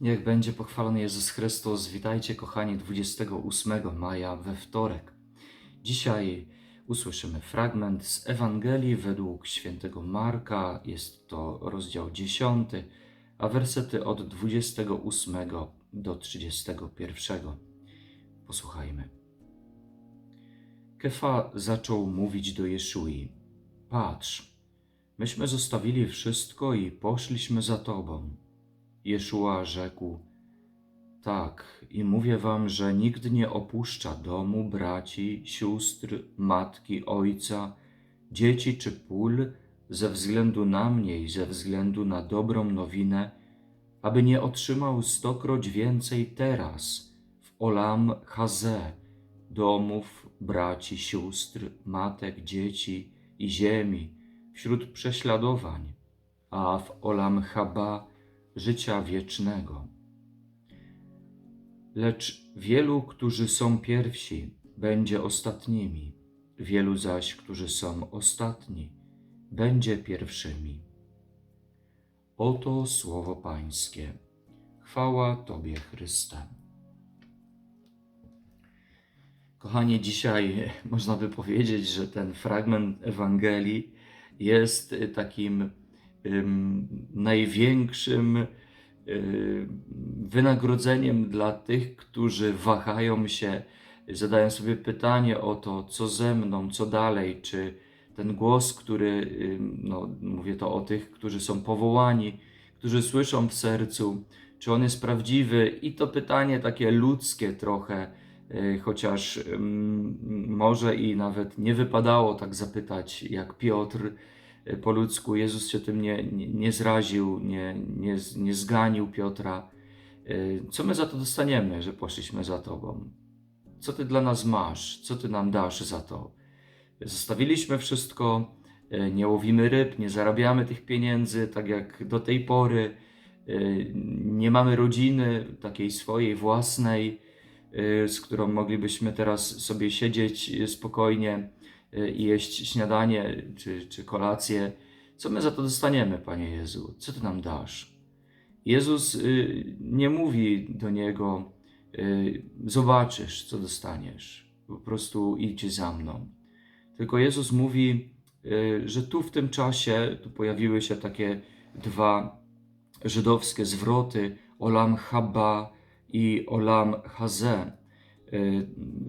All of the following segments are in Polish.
Niech będzie pochwalony Jezus Chrystus. Witajcie, kochani, 28 maja we wtorek. Dzisiaj usłyszymy fragment z Ewangelii według świętego Marka. Jest to rozdział 10, a wersety od 28 do 31. Posłuchajmy. Kefa zaczął mówić do Jeszui: Patrz, myśmy zostawili wszystko i poszliśmy za tobą. Jeszua rzekł: Tak, i mówię wam, że nikt nie opuszcza domu, braci, sióstr, matki, ojca, dzieci czy pól ze względu na mnie i ze względu na dobrą nowinę, aby nie otrzymał stokroć więcej teraz w Olam Haze domów, braci, sióstr, matek, dzieci i ziemi wśród prześladowań, a w Olam Haba życia wiecznego. Lecz wielu, którzy są pierwsi, będzie ostatnimi, wielu zaś, którzy są ostatni, będzie pierwszymi. Oto słowo Pańskie. Chwała Tobie, Chryste. Kochani, dzisiaj można by powiedzieć, że ten fragment Ewangelii jest takim największym y, wynagrodzeniem dla tych, którzy wahają się, zadają sobie pytanie o to, co ze mną, co dalej, czy ten głos, który, no, mówię to o tych, którzy są powołani, którzy słyszą w sercu, czy on jest prawdziwy, i to pytanie takie ludzkie trochę, y, chociaż może i nawet nie wypadało tak zapytać jak Piotr, po ludzku. Jezus się tym nie, nie, nie zraził, nie, nie, nie zganił Piotra. Y, Co my za to dostaniemy, że poszliśmy za Tobą? Co Ty dla nas masz? Co Ty nam dasz za to? Zostawiliśmy wszystko, y, nie łowimy ryb, nie zarabiamy tych pieniędzy tak jak do tej pory, y, nie mamy rodziny takiej swojej własnej, z którą moglibyśmy teraz sobie siedzieć spokojnie i jeść śniadanie czy, czy kolację, co my za to dostaniemy, Panie Jezu? Co Ty nam dasz? Jezus y, nie mówi do niego, y, zobaczysz, co dostaniesz, po prostu idź za mną. Tylko Jezus mówi, y, że tu w tym czasie tu pojawiły się takie dwa żydowskie zwroty, olam haba i olam haze.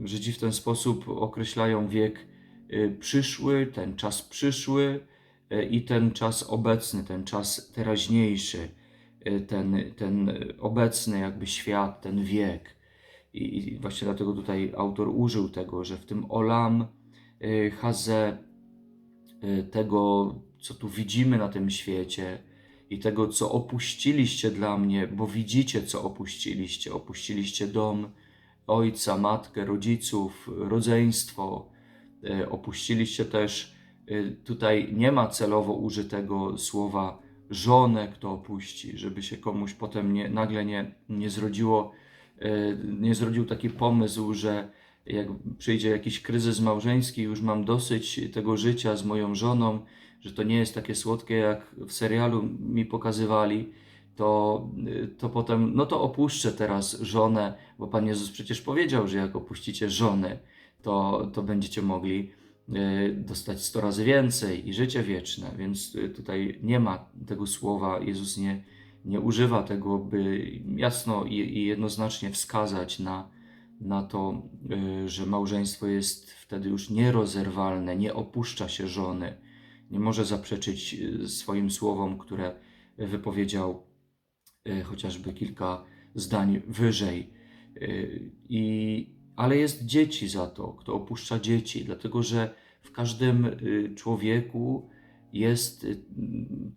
Żydzi w ten sposób określają wiek Y, przyszły, ten czas przyszły y, i ten czas obecny, ten czas teraźniejszy, y, ten, ten obecny jakby świat, ten wiek. I, I właśnie dlatego tutaj autor użył tego, że w tym olam haze, tego co tu widzimy na tym świecie i tego co opuściliście dla mnie, bo widzicie co opuściliście. Opuściliście dom, ojca, matkę, rodziców, rodzeństwo, opuściliście też, e, tutaj nie ma celowo użytego słowa żonę, kto opuści, żeby się komuś potem nie, nagle nie, nie zrodziło, e, nie zrodził taki pomysł, że jak przyjdzie jakiś kryzys małżeński, już mam dosyć tego życia z moją żoną, że to nie jest takie słodkie, jak w serialu mi pokazywali, to, to potem, no to opuszczę teraz żonę, bo Pan Jezus przecież powiedział, że jak opuścicie żonę, to, to będziecie mogli e, dostać 100 razy więcej i życie wieczne. Więc e, tutaj nie ma tego słowa, Jezus nie, nie używa tego, by jasno i, i jednoznacznie wskazać na, na to, e, że małżeństwo jest wtedy już nierozerwalne, nie opuszcza się żony, nie może zaprzeczyć swoim słowom, które wypowiedział chociażby kilka zdań wyżej. I, ale jest dzieci za to, kto opuszcza dzieci, dlatego że w każdym y, człowieku jest y,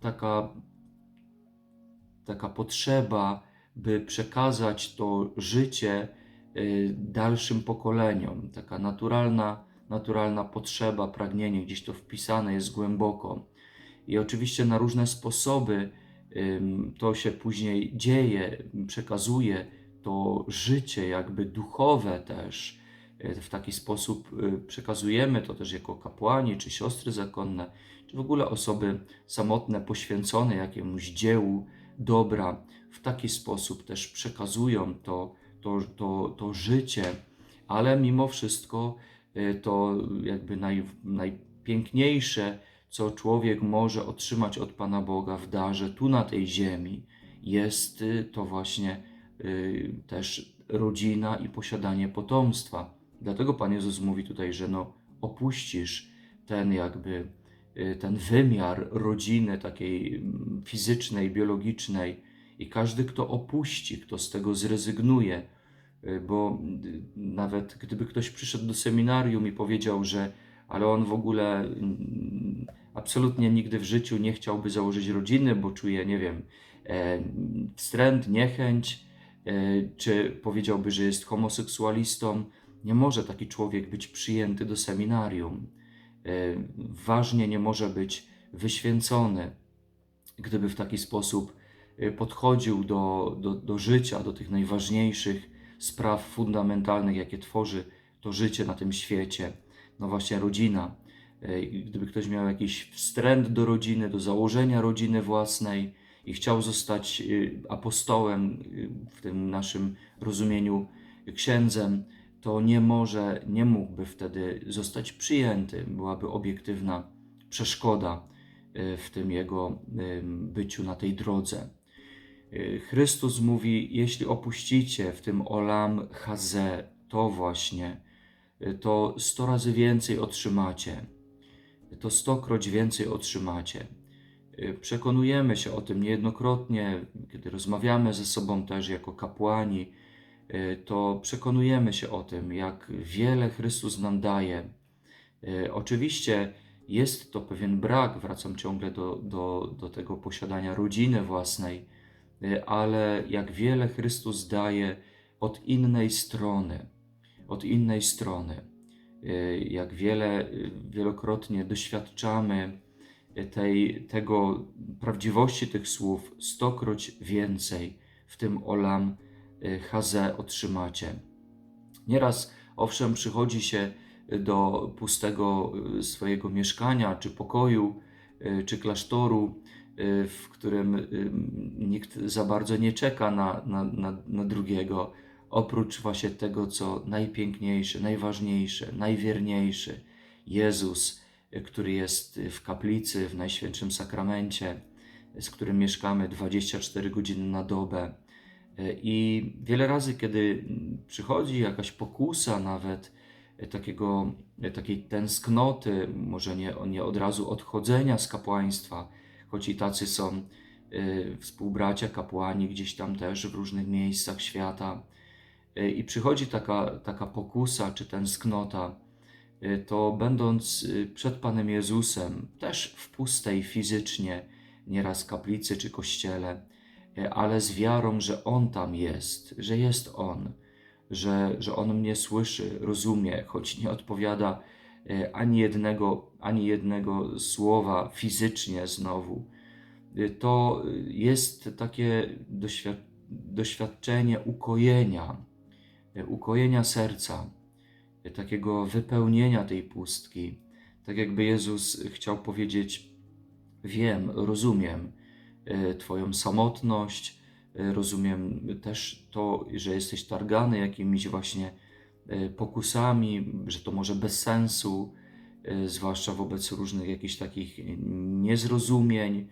taka, taka potrzeba, by przekazać to życie y, dalszym pokoleniom, taka naturalna, naturalna potrzeba, pragnienie, gdzieś to wpisane jest głęboko. I oczywiście na różne sposoby to się później dzieje, przekazuje to życie jakby duchowe też e, w taki sposób e, przekazujemy to też jako kapłani, czy siostry zakonne, czy w ogóle osoby samotne, poświęcone jakiemuś dziełu dobra, w taki sposób też przekazują to, to, to, to życie, ale mimo wszystko y, to jakby naj, najpiękniejsze, co człowiek może otrzymać od Pana Boga w darze tu na tej ziemi, jest to właśnie też rodzina i posiadanie potomstwa. Dlatego Pan Jezus mówi tutaj, że no, opuścisz ten jakby y, ten wymiar rodziny takiej mm, fizycznej, biologicznej i każdy, kto opuści, kto z tego zrezygnuje, y, bo y, nawet gdyby ktoś przyszedł do seminarium i powiedział, że ale on w ogóle mm, absolutnie nigdy w życiu nie chciałby założyć rodziny, bo czuje, nie wiem, e, wstręt, niechęć, czy powiedziałby, że jest homoseksualistą, nie może taki człowiek być przyjęty do seminarium. E, Ważnie nie może być wyświęcony, gdyby w taki sposób e, podchodził do, do, do życia, do tych najważniejszych spraw fundamentalnych, jakie tworzy to życie na tym świecie. No właśnie, rodzina. E, Gdyby ktoś miał jakiś wstręt do rodziny, do założenia rodziny własnej i chciał zostać e, apostołem e, w tym naszym rozumieniu księdzem, to nie może, nie mógłby wtedy zostać przyjęty. Byłaby obiektywna przeszkoda e, w tym jego byciu na tej drodze. Chrystus mówi: Jeśli opuścicie w tym olam chazę, to właśnie, to sto razy więcej otrzymacie. To stokroć więcej otrzymacie. E, Przekonujemy się o tym niejednokrotnie, kiedy rozmawiamy ze sobą też jako kapłani, e, to przekonujemy się o tym, jak wiele Chrystus nam daje. E, Oczywiście jest to pewien brak, wracam ciągle do, do, do tego posiadania rodziny własnej, ale jak wiele Chrystus daje od innej strony, od innej strony. Jak wiele, wielokrotnie doświadczamy tej, tego prawdziwości tych słów, stokroć więcej w tym olam e, chazę otrzymacie. Nieraz, owszem, przychodzi się do pustego y, swojego mieszkania, czy pokoju, y, czy klasztoru, y, w którym y, nikt za bardzo nie czeka na, na, na, na drugiego, oprócz właśnie tego, co najpiękniejsze, najważniejsze, najwierniejsze. Jezus, y, który jest w kaplicy, w Najświętszym Sakramencie, z którym mieszkamy 24 godziny na dobę. I wiele razy, kiedy przychodzi jakaś pokusa, nawet takiego, takiej tęsknoty, może nie, nie od razu odchodzenia z kapłaństwa, choć i tacy są e, współbracia kapłani gdzieś tam też w różnych miejscach świata, e, i przychodzi taka, taka pokusa czy tęsknota, to będąc e, przed Panem Jezusem, też w pustej fizycznie, nieraz kaplicy czy kościele, e, ale z wiarą, że On tam jest, że jest On, że, że On mnie słyszy, rozumie, choć nie odpowiada ani jednego, ani jednego słowa fizycznie znowu, to jest takie doświad- doświadczenie ukojenia, ukojenia serca, takiego wypełnienia tej pustki. Tak jakby Jezus chciał powiedzieć: Wiem, rozumiem e, Twoją samotność, e, rozumiem też to, że jesteś targany jakimiś właśnie e, pokusami, że to może bez sensu, zwłaszcza wobec różnych jakichś takich niezrozumień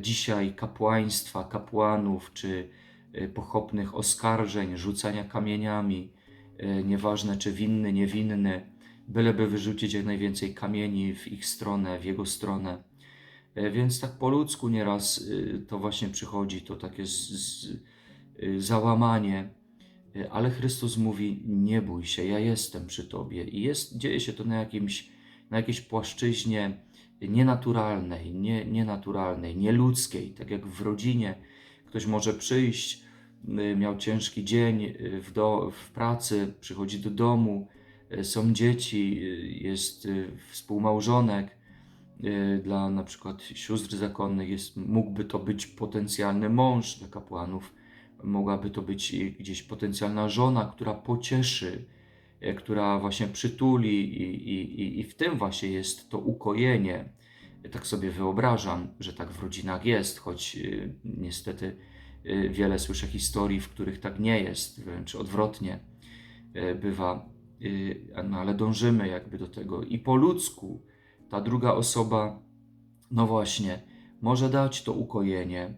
dzisiaj kapłaństwa, kapłanów, czy pochopnych oskarżeń, rzucania kamieniami, nieważne czy winny, niewinny, byleby wyrzucić jak najwięcej kamieni w ich stronę, w jego stronę. E, Więc tak po ludzku nieraz y, to właśnie przychodzi, to takie załamanie, ale Chrystus mówi: Nie bój się, ja jestem przy tobie. I jest, dzieje się to na, jakimś, na jakiejś płaszczyźnie nienaturalnej, nie, nienaturalnej, nieludzkiej, tak jak w rodzinie. Ktoś może przyjść, miał ciężki dzień y, w, do, w pracy, przychodzi do domu, y, są dzieci, y, jest y, współmałżonek y, dla na przykład sióstr zakonnych jest, mógłby to być potencjalny mąż dla kapłanów, mogłaby to być gdzieś potencjalna żona, która pocieszy, która właśnie przytuli i, i, i- w tym właśnie jest to ukojenie. Tak sobie wyobrażam, że tak w rodzinach jest, choć y, niestety y, wiele słyszę historii, w których tak nie jest, wręcz odwrotnie y, bywa, y, no ale dążymy jakby do tego. I po ludzku ta druga osoba, no właśnie, może dać to ukojenie,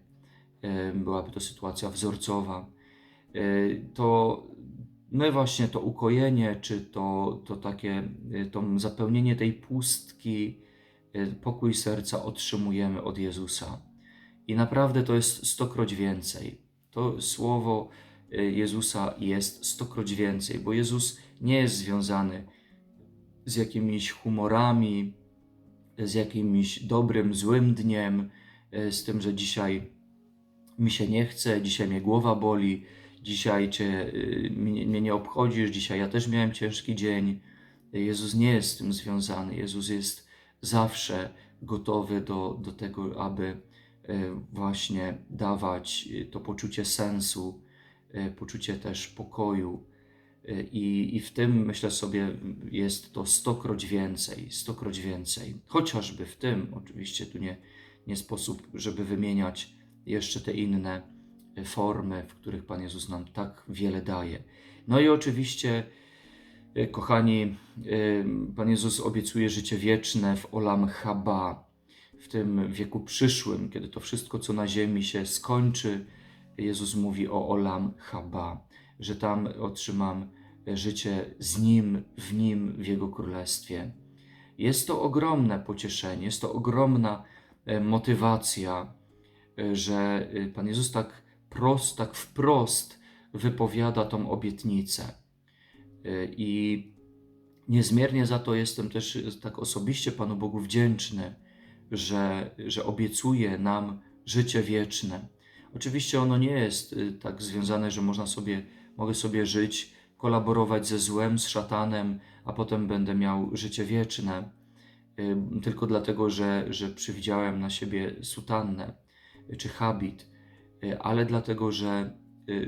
y, byłaby to sytuacja wzorcowa, y, to my właśnie to ukojenie, czy to, to takie y, to zapełnienie tej pustki, y, pokój serca otrzymujemy od Jezusa. I naprawdę to jest stokroć więcej. To słowo y, Jezusa jest stokroć więcej, bo Jezus nie jest związany z jakimiś humorami, z jakimś dobrym, złym dniem, y, z tym, że dzisiaj mi się nie chce, dzisiaj mnie głowa boli, dzisiaj cię, y, mnie, nie obchodzisz, dzisiaj ja też miałem ciężki dzień. Jezus nie jest z tym związany. Jezus jest zawsze gotowy do, do tego, aby właśnie dawać y, to poczucie sensu, y, poczucie też pokoju. Y, I, I w tym, myślę sobie, jest to stokroć więcej, stokroć więcej. Chociażby w tym, oczywiście tu nie, nie sposób, żeby wymieniać jeszcze te inne y, formy, w których Pan Jezus nam tak wiele daje. No i oczywiście, y, kochani, y, Pan Jezus obiecuje życie wieczne w Olam Haba, w tym wieku przyszłym, kiedy to wszystko, co na ziemi się skończy, Jezus mówi o Olam Haba, że tam otrzymam życie z Nim, w Nim, w Jego Królestwie. Jest to ogromne pocieszenie, jest to ogromna e, motywacja, e, że e, Pan Jezus tak prost, tak wprost wypowiada tą obietnicę. I niezmiernie za to jestem też tak osobiście Panu Bogu wdzięczny, że, że obiecuje nam życie wieczne. Oczywiście ono nie jest y, tak związane, że można sobie, mogę sobie żyć, kolaborować ze złem, z szatanem, a potem będę miał życie wieczne, y, tylko dlatego, że, że przywidziałem na siebie sutannę y, czy habit, ale dlatego, że,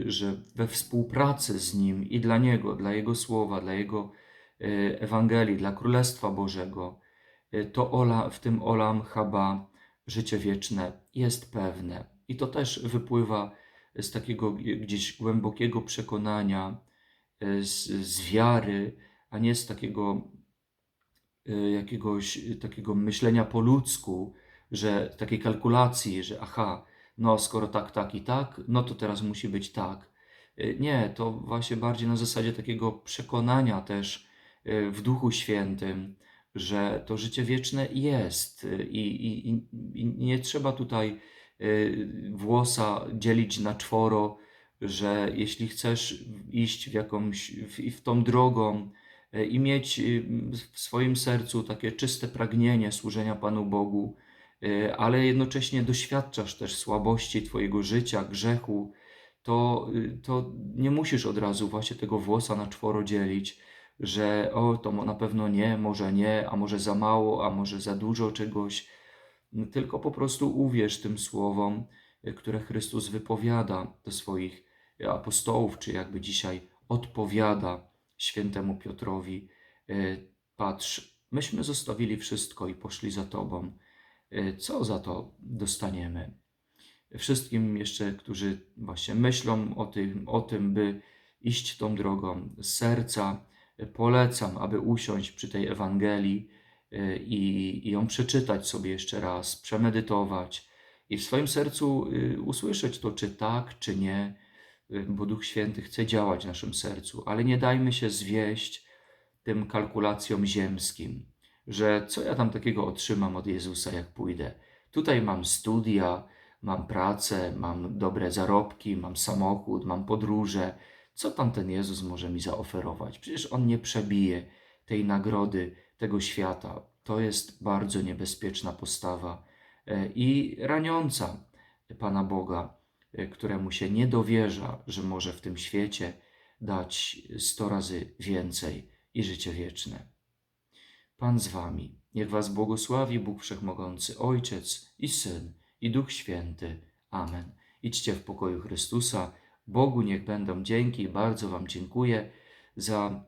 że we współpracy z Nim i dla Niego, dla Jego słowa, dla Jego Ewangelii, dla Królestwa Bożego, to Ola, w tym Olam Haba życie wieczne jest pewne. I to też wypływa z takiego gdzieś głębokiego przekonania, e, z, z wiary, a nie z takiego e, jakiegoś takiego myślenia po ludzku, że takiej kalkulacji, że aha, no skoro tak, tak i tak, no to teraz musi być tak. Nie, to właśnie bardziej na zasadzie takiego przekonania też w Duchu Świętym, że to życie wieczne jest e, i, i, i- nie trzeba tutaj y, włosa dzielić na czworo, że jeśli chcesz iść w jakąś, w, w tą drogą y, i mieć y, w swoim sercu takie czyste pragnienie służenia Panu Bogu, y, ale jednocześnie doświadczasz też słabości Twojego życia, grzechu, to, y, to nie musisz od razu właśnie tego włosa na czworo dzielić, że o, to na pewno nie, może nie, a może za mało, a może za dużo czegoś tylko po prostu uwierz tym słowom, y, które Chrystus wypowiada do swoich y, apostołów, czy jakby dzisiaj odpowiada świętemu Piotrowi. Y, Patrz, myśmy zostawili wszystko i poszli za Tobą. Co za to dostaniemy? Wszystkim jeszcze, którzy właśnie myślą o tym, o tym by iść tą drogą z serca, polecam, aby usiąść przy tej Ewangelii, y, i, i ją przeczytać sobie jeszcze raz, przemedytować i w swoim sercu y, usłyszeć to, czy tak, czy nie, y, bo Duch Święty chce działać w naszym sercu, ale nie dajmy się zwieść tym kalkulacjom ziemskim, że co ja tam takiego otrzymam od Jezusa, jak pójdę. Tutaj mam studia, mam pracę, mam dobre zarobki, mam samochód, mam podróże. Co tam ten Jezus może mi zaoferować? Przecież On nie przebije tej nagrody tego świata. To jest bardzo niebezpieczna postawa e, i raniąca Pana Boga, e, któremu się nie dowierza, że może w tym świecie dać sto razy więcej i życie wieczne. Pan z wami. Niech was błogosławi Bóg Wszechmogący, Ojciec i Syn i Duch Święty. Amen. Idźcie w pokoju Chrystusa. Bogu niech będą dzięki. Bardzo wam dziękuję za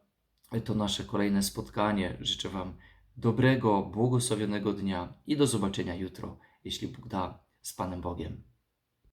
to nasze kolejne spotkanie. Życzę wam dobrego, błogosławionego dnia i do zobaczenia jutro, jeśli Bóg da, z Panem Bogiem.